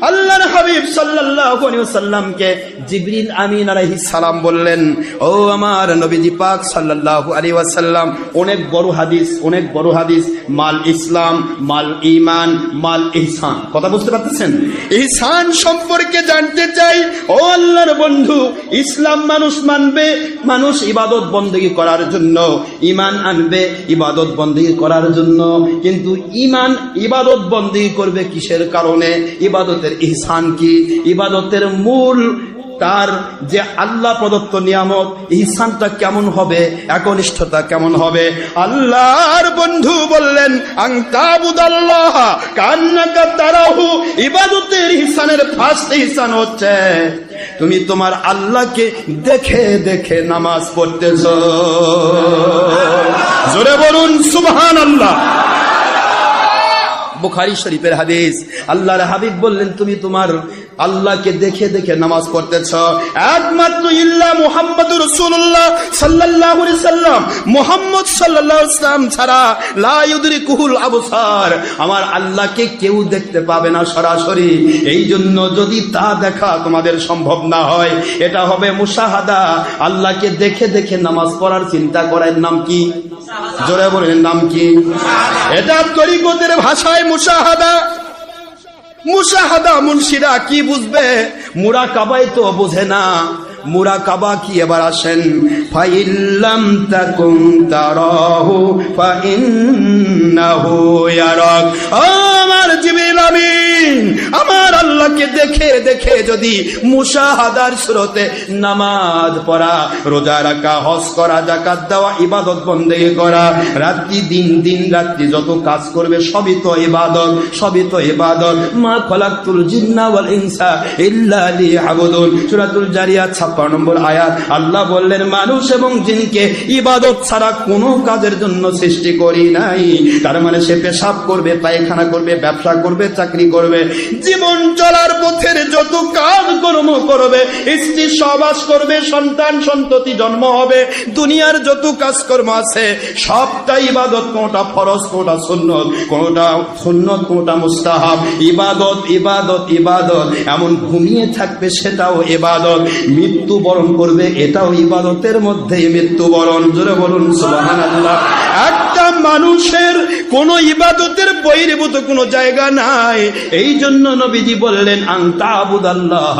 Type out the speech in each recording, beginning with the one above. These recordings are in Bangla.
আল্লাহর হাবিব সাল্লাল্লাহু আলাইহি ওয়াসাল্লামকে জিবরিল আমিন আলাইহিস সালাম বললেন, ও আমার নবীজি পাক সাল্লাল্লাহু আলাইহি ওয়াসাল্লাম, অনেক বড় হাদিস, অনেক বড় হাদিস, মাল ইসলাম, মাল ঈমান, মাল ইহসান। কথা বুঝতে পারতেছেন? ইহসান সম্পর্কে জানতে চাই ও আল্লাহর বন্ধু, ইসলাম মানুষ মানবে, মানুষ ইবাদত বন্দী করার জন্য ইমান আনবে ইবাদত বন্দী করার জন্য, কিন্তু ইমান ইবাদত বন্দী করবে কিসের কারণে? ইবাদতের ইহসান কি? ইবাদতের মূল তার যে আল্লাহ প্রদত্ত নিয়ামত ইহসানটা কেমন হবে? একনিষ্ঠতা কেমন হবে? আল্লাহর বন্ধু বললেন ফার্স্ট হচ্ছে, তুমি তোমার আল্লাহকে দেখে দেখে নামাজ পড়তেছ। জোরে বলুন সুবহান আল্লাহ বুখারি শরীফের হাদিস, আল্লাহর হাবিব বললেন, তুমি তোমার আল্লাহকে দেখে দেখে নামাজ পড়তেছ। একমাত্র ইল্লা মুহাম্মদুর রাসূলুল্লাহ সাল্লাল্লাহু আলাইহি সাল্লাম। মুহাম্মদ সাল্লাল্লাহু আলাইহি সাল্লাম ছাড়া লা ইউদরিকুহুল আবসার। আমার আল্লাহকে কেউ দেখতে পাবে না সরাসরি। এই জন্য যদি তা দেখা তোমাদের সম্ভব না হয় এটা হবে মুশাহাদা। আল্লাহকে দেখে দেখে নামাজ পড়ার চিন্তা করার নাম কি? জোরে বলেন নাম কি? এটা তরিকতের ভাষায় মুশাহাদা। মুশাহাদা মুন্সিরা কি বুঝবে? মুরা কাবাই তো বুঝে না। মুরা কাবা কি এবার আসেন? ফাইল্লাম তাকুম তারাহু, ফাইন্নাহু ইয়ারাক। ও আল্লাহকে দেখে দেখে যদি মুশাহাদার স্রোতে নামাজ পড়া, রোজা রাখা, হজ করা জাকাত দেওয়া, ইবাদত বন্দেগি করা, রাত্রি দিন দিন রাত্রি যত কাজ করবে, সবই তো ইবাদত, সবই তো ইবাদত। মা খলাকতুল জিন্না ইনসা ইল্লা লিয়াবুদুন। সূরাতুল জারিয়াত 56 নম্বর আয়াত। আল্লাহ বললেন, মানুষ এবং জিনকে ইবাদত ছাড়া কোনো কাজের জন্য সৃষ্টি করি নাই। তার মানে সে পেশাব করবে, পায়খানা করবে, ব্যবসা করবে, চাকরি করবে। জীবন চলার পথের যত কাজ কর্ম করবে, স্ত্রী সবাস করবে, সন্তান সন্ততি জন্ম হবে, দুনিয়ার যত কাজকর্ম আছে, সবটাই ইবাদত, কোনটা ফরজ, কোনটা সুন্নত কোনটা সুন্নত, কোনটা মুস্তাহাব। ইবাদত ইবাদত ইবাদত। এমন ঘুমিয়ে থাকবে সেটাও ইবাদত। মৃত্যু বরণ করবে, এটাও ইবাদতের মধ্যে মৃত্যু বরণ জোরে বলুন, সুবহানাল্লাহ। একটা মানুষের কোন ইবাদতের বহির্ভূত কোনো জায়গা নাই। এই জন্য নবীজি বললেন আল্লাহ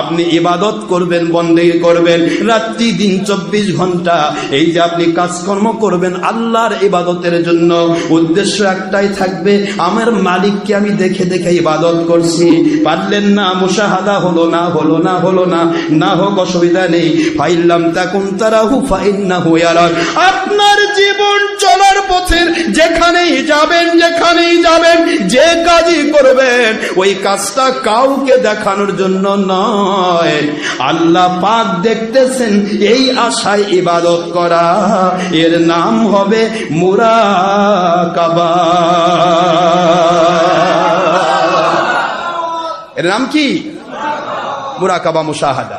আপনি ইবাদত করবেন বন্দে করবেন, রাত্রি দিন চব্বিশ ঘণ্টা। এই যে আপনি কাজকর্ম করবেন আল্লাহর ইবাদতের জন্য, উদ্দেশ্য একটাই থাকবে, আমার মালিককে আমি দেখে দেখে ইবাদত করছি। পারলেন না, মুশাহাদা হলো না হলো না হলো না না হোক অসুবিধা নেই। ফাইল্লাম তাকুন তারাহু, ফাইন্নাহু ইয়ারাক। আপনার জীবন চলার পথের যেখানেই যাবেন যেখানেই যাবেন, যে কাজই করবেন, ওই কাজটা কাউকে দেখানোর জন্য নয়। আল্লাহ পাক দেখতেছেন, এই আশায় ইবাদত করা, এর নাম হবে মুরাকাবা। এর নাম কি? মুরাকাবা, মুশাহাদা।